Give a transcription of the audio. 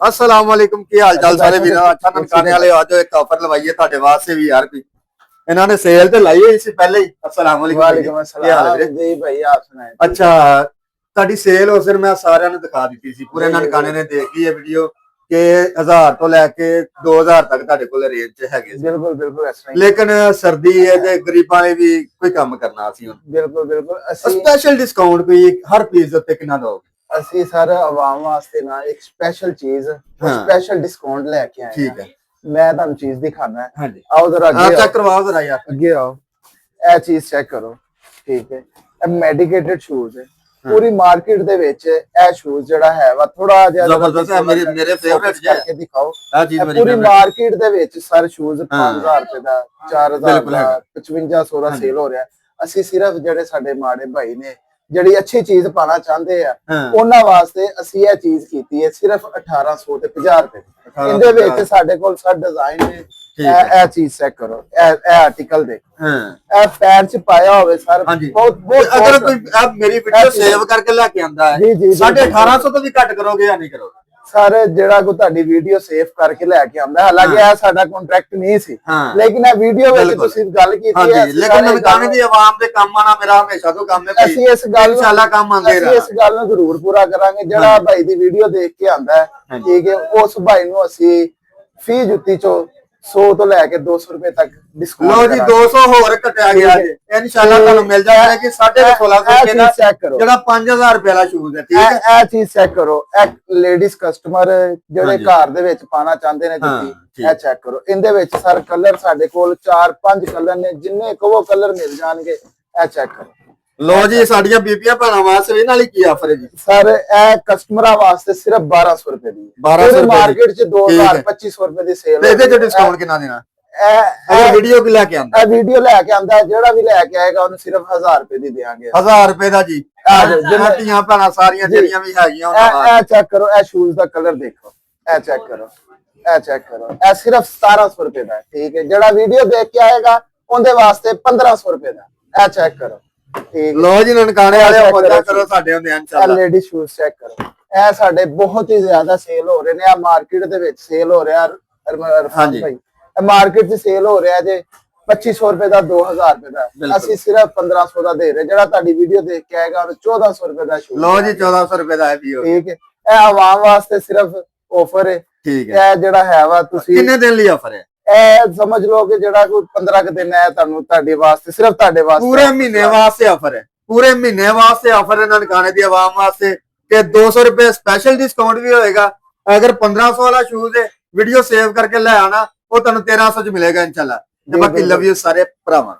ਅਸਲਾਮ ਕੀ ਹਾਲ ਚਾਲ ਸਾਰੇ ਵੀਰਾਂ? ਅੱਛਾ ਨਨਕਾਣੇ ਵਾਲੇ ਆ ਜਾਓ ਇੱਕ ਆਫਰ ਲਵਾਈਏ ਤੁਹਾਡੇ ਵਾਸਤੇ ਵੀ ਯਾਰ ਵੀ ਇਹਨਾਂ ਨੇ ਸੇਲ ਤੇ ਲਾਈ ਹੋਈ ਸੀ ਪਹਿਲੇ ਹੀ। ਅਸਲਾਮ ਵਾਲੇਕੁਮ ਵਾਲੇਕੁਮ ਅਸਲਾਮ ਜੀ ਭਾਈ ਆਪ ਸੁਣਾਏ ਅੱਛਾ ਤੁਹਾਡੀ ਸੇਲ ਉਸ ਦਿਨ ਮੈਂ ਸਾਰਿਆਂ ਨੂੰ ਦਿਖਾ ਦਿੱਤੀ ਸੀ। ਪੂਰੇ ਨਨਕਾਣੇ ਨੇ ਦੇਖੀ ਲਈ ਇਹ ਵੀਡੀਓ ਕਿ 1000 ਤੋਂ ਲੈ ਕੇ 2000 ਤੱਕ ਤੁਹਾਡੇ ਕੋਲ ਰੇਂਜ 'ਚ ਹੈਗੇ ਸੀ। ਬਿਲਕੁਲ ਬਿਲਕੁਲ ਇਸ ਤਰ੍ਹਾਂ ਲੇਕਿਨ ਸਰਦੀ ਹੈ ਤੇ ਗਰੀਬਾਂ ਨੇ ਵੀ ਕੋਈ ਕੰਮ ਕਰਨਾ ਸੀ ਹੁਣ। ਬਿਲਕੁਲ ਬਿਲਕੁਲ ਅਸੀਂ ਸਪੈਸ਼ਲ ਡਿਸਕਾਊਂਟ ਕੋਈ ਹਰ ਪੀਸ ਉੱਤੇ ਕਿੰਨਾ ਦਓਗੇ ਅਸੀਂ ਸਰ ਆਵਾਮ ਵਾਸਤੇ ਨਾ ਇੱਕ ਸਪੈਸ਼ਲ ਚੀਜ਼ ਸਪੈਸ਼ਲ ਡਿਸਕਾਊਂਟ ਲੈ ਕੇ ਆਏ ਠੀਕ ਹੈ। ਮੈਂ ਤੁਹਾਨੂੰ ਚੀਜ਼ ਦਿਖਾਣਾ ਹੈ ਹਾਂਜੀ। ਆਓ ਜਰਾ ਅੱਗੇ ਆਓ। ਚੈੱਕ ਕਰਵਾਓ ਜ਼ਰਾ ਯਾਰ। ਅੱਗੇ ਆਓ। ਇਹ ਚੀਜ਼ ਚੈੱਕ ਕਰੋ। ਠੀਕ ਹੈ। ਇਹ ਮੈਡੀਕੇਟਡ ਸ਼ੂਜ਼ ਹੈ। ਪੂਰੀ ਮਾਰਕੀਟ ਦੇ ਵਿੱਚ ਇਹ ਸ਼ੂਜ਼ ਜਿਹੜਾ ਹੈ ਵਾ ਥੋੜਾ ਜਿਹਾ ਜ਼ਬਰਦਸਤ ਹੈ, ਮੇਰੇ- ਮੇਰੇ favorite ਜਿਹਾ ਹੈ। ਕਰਕੇ ਦਿਖਾਓ ਆ ਚੀਜ਼ ਇਹ ਮੇਰੀ ਪੂਰੀ ਮਾਰਕੀਟ ਦੇ ਵਿੱਚ ਸਰ ਸ਼ੂਜ਼ ਹਾਂ। 5000 ਰੁਪਏ ਦਾ 4000 ਬਿਲਕੁਲ ਦਾ ਹੈਗਾ। 5500 ਦਾ ਹਾਂਜੀ। ਸੇਲ ਹੋ ਰਿਹਾ ਅਸੀਂ ਸਿਰਫ ਜਿਹੜੇ ਸਾਡੇ ਮਾੜੇ ਭਾਈ ਨੇ ਜਿਹੜੀ ਅੱਛੀ ਚੀਜ਼ ਪਾਣਾ ਚਾਹੁੰਦੇ ਆ ਹਾਂ ਉਹਨਾਂ ਵਾਸਤੇ ਅਸੀਂ ਇਹ ਚੀਜ਼ ਕੀਤੀ ਹੈ ਸਿਰਫ 1800 ਤੇ 50 ਰੁਪਏ ਦੀ। 1800 ਇਹਦੇ ਵਿੱਚ ਸਾਡੇ ਕੋਲ ਸਰ ਡਿਜ਼ਾਈਨ ਨੇ ਇਹ ਚੀਜ਼ ਚੈੱਕ ਕਰੋ। ਇਹ ਇਹ ਆਰਟੀਕਲ ਦੇਖੋ। ਹਾਂ। ਇਹ ਪੈਰ ਚ ਪਾਇਆ ਹੋਵੇ ਸਰ ਹਾਂਜੀ। ਬਹੁਤ ਬਹੁਤ ਅਗਰ ਕੋਈ ਆਪ ਮੇਰੀ ਵੀਡੀਓ ਸੇਵ ਕਰਕੇ ਲੈ ਕੇ ਆਂਦਾ ਹੈ। ਜੀ, ਬਿਲਕੁਲ। 1850 ਤੋਂ ਵੀ ਘੱਟ ਕਰੋਗੇ ਜਾਂ ਨਹੀਂ ਕਰੋਗੇ? ਸਰ ਜਿਹੜਾ ਕੋ ਤੁਹਾਡੀ ਵੀਡੀਓ ਸੇਵ ਕਰਕੇ ਲੈ ਕੇ ਆਉਂਦਾ ਹਾਲਾਂਕਿ ਇਹ ਸਾਡਾ ਕੰਟਰੈਕਟ ਨਹੀਂ ਸੀ। ਹਾਂ। ਲੇਕਿਨ ਇਹ ਵੀਡੀਓ ਵਿੱਚ। ਤੁਸੀਂ ਗੱਲ ਕੀਤੀ ਹੈ ਅਸੀਂ ਲੇਕਿਨ ਗੱਲ- ਦੀ ਆਵਾਮ ਦੇ ਕੰਮ ਆਣਾ ਮੇਰਾ ਹਮੇਸ਼ਾ ਤੋਂ ਕੰਮ ਹੈ ਭਾਈ। ਅਸੀਂ ਇਸ ਗੱਲ ਨੂੰ ਇਨਸ਼ਾਅੱਲਾ ਕੰਮ ਆਂਦੇ ਅਸੀਂ ਰਹਿਣਾ। ਇਸ ਗੱਲ ਨੂੰ ਜ਼ਰੂਰ ਪੂਰਾ ਕਰਾਂਗੇ। ਜਿਹੜਾ। ਭਾਈ ਦੀ ਵੀਡੀਓ ਦੇਖ ਕੇ ਆਂਦਾ। ਠੀਕ ਹੈ ਉਸ ਭਾਈ ਨੂੰ ਅਸੀਂ ਫੀ ਜੁੱਤੀ ਚੋਂ 100 ਤੋਂ ਲੈ ਕੇ 200 ਰੁਪਏ ਤੱਕ ਡਿਸਕਾਊਂਟ ਲੋ ਜੀ 200 ਹੋਰ ਘਟਿਆ ਗਿਆ ਜੀ। ਇਨਸ਼ਾਅੱਲਾ ਤੁਹਾਨੂੰ ਮਿਲ ਜਾਣਾ ਕਿ 1650 ਰੁਪਏ ਦਾ ਚੈੱਕ ਕਰੋ। ਜਿਹੜਾ 5000 ਰੁਪਏ ਦਾ ਸ਼ੂਜ਼ ਹੈ ਠੀਕ ਹੈ? ਇਹ ਚੀਜ਼ ਚੈੱਕ ਕਰੋ। ਇਹ ਲੇਡੀਜ਼ ਕਸਟਮਰ ਜਿਹੜੇ। ਘਰ ਦੇ ਵਿੱਚ ਪਾਣਾ ਚਾਹੁੰਦੇ ਨੇ ਠੀਕ। ਇਹ ਚੈੱਕ ਕਰੋ। ਇਹਦੇ ਵਿੱਚ ਸਰ ਕਲਰ ਸਾਡੇ ਕੋਲ 4-5 ਕਲਰ ਨੇ ਜਿੰਨੇ ਕਹੋ ਕਲਰ ਮਿਲ ਜਾਣਗੇ ਇਹ ਚੈੱਕ ਕਰੋ। ਲੋ ਜੀ ਸਾਡੀਆਂ ਬੀਬੀਆਂ ਭੈਣਾਂ ਵਾਸਤੇ ਇਹਨਾਂ ਲਈ ਕੀ ਆਫਰ ਹੈ ਜੀ? ਸਰ ਇਹ ਕਸਟਮਰਾਂ ਵਾਸਤੇ ਸਿਰਫ 1200 ਰੁਪਏ ਦੀ 1200 ਰੁਪਏ। ਮਾਰਕੀਟ 'ਚ ਠੀਕ 2000 ਹੈ। 2500 ਰੁਪਏ ਦੀ ਸੇਲ ਤੇ ਇਹਦੇ ਚ ਡਿਸਕਾਊਂਟ ਕਿੰਨਾ ਦੇਣਾ? ਇਹ ਵੀਡੀਓ ਵੀ ਲੈ ਕੇ ਆਂਦਾ ਇਹ ਵੀਡੀਓ ਲੈ ਕੇ ਆਂਦਾ ਜਿਹੜਾ ਵੀ ਲੈ ਕੇ ਆਏਗਾ ਉਹਨੂੰ ਸਿਰਫ 1000 ਰੁਪਏ ਦੀ ਦੇਵਾਂਗੇ 1000 ਰੁਪਏ ਦਾ ਜੀ। ਆ ਜਾਓ, ਜਿਹਨਾਂ ਧੀਆਂ ਭੈਣਾਂ ਸਾਰੀਆਂ। ਜਿਹੜੀਆਂ ਵੀ ਹੈਗੀਆਂ ਉਹਨਾਂ ਇਹ ਚੈੱਕ ਕਰੋ ਇਹ ਸ਼ੂਜ਼ ਦਾ ਕਲਰ ਦੇਖੋ। ਇਹ ਚੈੱਕ ਕਰੋ ਇਹ ਚੈੱਕ ਕਰੋ। ਇਹ ਸਿਰਫ 1700 ਰੁਪਏ ਦਾ ਹੈ, ਠੀਕ ਹੈ। ਜਿਹੜਾ ਵੀਡੀਓ ਦੇਖ ਕੇ ਆਏਗਾ ਉਹਦੇ ਵਾਸਤੇ 1500 ਰੁਪਏ ਦਾ ਇਹ ਚੈੱਕ ਕਰੋ। ਲੋ ਜੀ ਨਨਕਾਣੇ ਵਾਲੇ ਮੌਜਾ ਕਰੋ। ਸਾਡੇ ਹੁੰਦੇ ਹਨ ਇਨਸ਼ਾਅੱਲਾ। ਲੇਡੀ ਸ਼ੂਜ਼ ਚੈੱਕ ਕਰੋ। ਇਹ ਸਾਡੇ ਬਹੁਤ ਹੀ ਜ਼ਿਆਦਾ ਸੇਲ ਹੋ ਰਹੇ ਨੇ ਆ ਮਾਰਕੀਟ ਦੇ ਵਿੱਚ ਸੇਲ ਹੋ ਰਿਹਾ ਹਾਂਜੀ। ਇਹ ਮਾਰਕੀਟ 'ਚ ਸੇਲ ਹੋ ਰਿਹਾ ਜੇ 2500 ਰੁਪਏ ਦਾ 2000 ਰੁਪਏ ਦਾ। ਅਸੀਂ ਸਿਰਫ 1500 ਦਾ ਦੇ ਰਹੇ ਜਿਹੜਾ ਤੁਹਾਡੀ ਵੀਡੀਓ ਦੇਖ ਕੇ ਆਏਗਾ ਉਹਨੂੰ 1400 ਰੁਪਏ ਦਾ ਸ਼ੂਜ਼ ਲੋ ਜੀ 1400 ਰੁਪਏ ਦਾ ਹੈ ਵੀਓ ਠੀਕ ਹੈ। ਇਹ ਆਵਾਮ ਵਾਸਤੇ ਸਿਰਫ ਆਫਰ ਹੈ। ਠੀਕ ਹੈ। ਇਹ ਜਿਹੜਾ ਹੈ ਵਾ ਤੁਸੀਂ ਕਿੰਨੇ ਦਿਨ ਲਈ ਆਫਰ ਹੈ? ਇਹ ਸਮਝ ਲਓ ਕਿ ਜਿਹੜਾ ਕੋਈ 15 ਕੁ ਦਿਨ ਹੈ ਤੁਹਾਨੂੰ ਤੁਹਾਡੇ ਵਾਸਤੇ ਸਿਰਫ ਤੁਹਾਡੇ ਵਾਸਤੇ ਪੂਰੇ ਮਹੀਨੇ ਵਾਸਤੇ ਆਫਰ ਹੈ। ਪੂਰੇ ਮਹੀਨੇ ਵਾਸਤੇ ਆਫਰ ਹੈ ਨਨਕਾਣੇ ਦੀ ਆਵਾਮ ਵਾਸਤੇ ਕਿ 200 ਰੁਪਏ ਸਪੈਸ਼ਲ ਡਿਸਕਾਊਂਟ ਵੀ ਹੋਏਗਾ। ਅਗਰ 1500 ਵਾਲਾ ਸ਼ੂਜ਼ ਹੈ ਵੀਡੀਓ ਸੇਵ ਕਰਕੇ ਲੈ ਆਣਾ ਉਹ ਤੁਹਾਨੂੰ 1300 ਚ ਮਿਲੇਗਾ ਇਨਸ਼ਾਅੱਲਾ। ਤੇ ਬਾਕੀ। ਲਵ ਯੂ ਸਾਰੇ ਭਰਾਵਾਂ